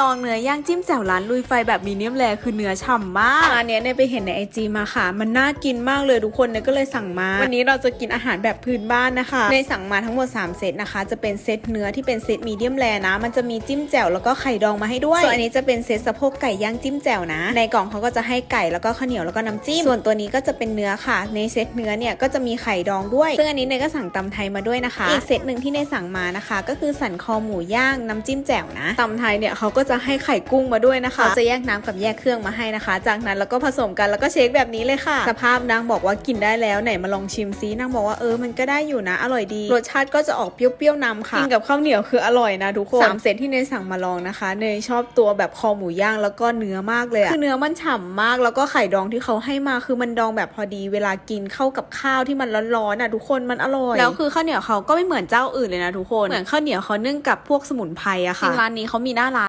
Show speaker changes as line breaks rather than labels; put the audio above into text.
ลองเนื้อย่างจิ้มแจ่วร้านลุยไฟแบบมีเนียมแรคือเนื้อฉ่ำมากอันเนี้ยเนี่ยไปเห็นในไอจีมาค่ะ มันน่ากินมากเลยทุกคนเนี่ยก็เลยสั่งมา วันนี้เราจะกินอาหารแบบพื้นบ้านนะคะในสั่งมาทั้งหมด 3 เซตนะคะ จะเป็นเซตเนื้อที่เป็นเซตมีเดียมแรนะ มันจะมีจิ้มแจ่วแล้วก็ไข่ดองมาให้ด้วย ส่วนอันนี้จะเป็นเซตสะโพกไก่ย่างจิ้มแจ่วนะ ในกล่องเขาก็จะให้ไก่แล้วก็ข้าวเหนียวแล้วก็น้ำจิ้ม ส่วนตัวนี้ก็จะเป็นเนื้อค่ะ ในเซตเนื้อเนี่ยก็จะมีไข่ดองด้วย ซึ่งอันนี้เนยก็สั่งตำไทยมาด้วยนะคะ อีกเซตหนึ่งที่เนยสั่งมานะคะ ก็คือสันคอหมูย่างน้ำจิ้มแจ่วนะตำไทยเนี่ยเขาก็จะให้ไข่กุ้งมาด้วยนะคะเขาจะแยกน้ำกับแยกเครื่องมาให้นะคะ จากนั้นแล้วก็ผสมกันแล้วก็เชคแบบนี้เลยค่ะ สภาพนางบอกว่ากินได้แล้วไหนมาลองชิมซินางบอกว่าเออมันก็ได้อยู่นะ อร่อยดี รสชาติก็จะออกเปรี้ยวๆนำค่ะกินกับข้าวเหนียวคืออร่อยนะทุกคนสามเซตที่เนยสั่งมาลองนะคะเนยชอบตัวแบบคอหมูย่างแล้วก็เนื้อมากเลยอะคือเนื้อมันฉ่ำมากแล้วก็ไข่ดองที่เขาให้มาคือมันดองแบบพอดี เวลากินเข้ากับข้าวที่มันร้อนๆอะทุกคนมันอร่อยแล้วคือข้าวเหนียวเขาก็ไม่เหมือนเจ้าอื่นเลยนะทุกคนเหมือนข้าวเหนียวเขานึ่งกับพวกสมุนไพรอะค่ะร้านนี้เขามีหน้าร้าน